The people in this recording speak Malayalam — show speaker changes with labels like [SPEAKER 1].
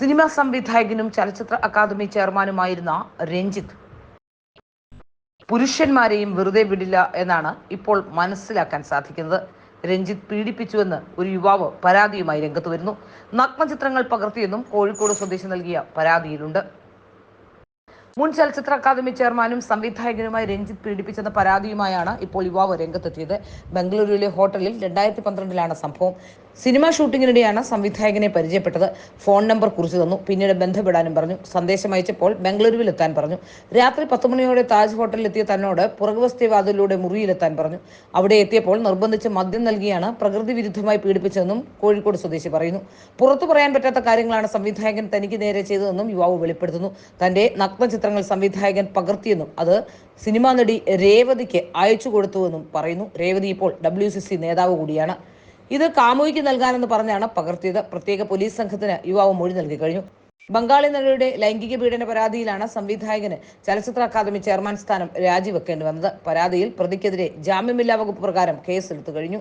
[SPEAKER 1] സിനിമാ സംവിധായകനും ചലച്ചിത്ര അക്കാദമി ചെയർമാനുമായിരുന്ന രഞ്ജിത്ത് പുരുഷന്മാരെയും വെറുതെ വിടില്ല എന്നാണ് ഇപ്പോൾ മനസ്സിലാക്കാൻ സാധിക്കുന്നത്. രഞ്ജിത്ത് പീഡിപ്പിച്ചുവെന്ന് ഒരു യുവാവ് പരാതിയുമായി രംഗത്ത് വരുന്നു. നഗ്നചിത്രങ്ങൾ പകർത്തിയെന്നും കോഴിക്കോട് സ്വദേശി നൽകിയ പരാതിയിലുണ്ട്. മുൻ ചലച്ചിത്ര അക്കാദമി ചെയർമാനും സംവിധായകനുമായി രഞ്ജിത്ത് പീഡിപ്പിച്ചെന്ന പരാതിയുമായാണ് ഇപ്പോൾ യുവാവ് രംഗത്തെത്തിയത്. ബംഗളൂരുവിലെ ഹോട്ടലിൽ രണ്ടായിരത്തി പന്ത്രണ്ടിലാണ് സംഭവം. സിനിമ ഷൂട്ടിങ്ങിനിടെയാണ് സംവിധായകനെ പരിചയപ്പെട്ടത്. ഫോൺ നമ്പർ കുറിച്ചു തന്നു. പിന്നീട് ബന്ധപ്പെടാനും പറഞ്ഞു. സന്ദേശം അയച്ചപ്പോൾ ബംഗളൂരുവിൽ എത്താൻ പറഞ്ഞു. രാത്രി പത്ത് മണിയോടെ താജ് ഹോട്ടലിൽ എത്തിയ തന്നോട് പുറകുവസ്തി വാതിലൂടെ മുറിയിലെത്താൻ പറഞ്ഞു. അവിടെ എത്തിയപ്പോൾ നിർബന്ധിച്ച് മദ്യം നൽകിയാണ് പ്രകൃതി വിരുദ്ധമായി പീഡിപ്പിച്ചതെന്നും കോഴിക്കോട് സ്വദേശി പറയുന്നു. പുറത്തു പറയാൻ പറ്റാത്ത കാര്യങ്ങളാണ് സംവിധായകൻ തനിക്ക് നേരെ ചെയ്തതെന്നും യുവാവ് വെളിപ്പെടുത്തുന്നു. തന്റെ നഗ്നചിത്രങ്ങൾ സംവിധായകൻ പകർത്തിയെന്നും അത് സിനിമാ നടി രേവതിക്ക് അയച്ചു കൊടുത്തുവെന്നും പറയുന്നു. രേവതി ഇപ്പോൾ ഡബ്ല്യു സി സി നേതാവ് കൂടിയാണ്. ഇത് കാമുകിക്ക് നൽകാനെന്ന് പറഞ്ഞാണ് പകർത്തിയത്. പ്രത്യേക പോലീസ് സംഘത്തിന് യുവാവ് മൊഴി നൽകി കഴിഞ്ഞു. ബംഗാളി നടിയുടെ ലൈംഗിക പീഡന പരാതിയിലാണ് സംവിധായകന് ചലച്ചിത്ര അക്കാദമി ചെയർമാൻ സ്ഥാനം രാജിവെക്കേണ്ടി വന്നത്. പരാതിയിൽ പ്രതിക്കെതിരെ ജാമ്യമില്ലാ വകുപ്പ് പ്രകാരം കേസെടുത്തു കഴിഞ്ഞു.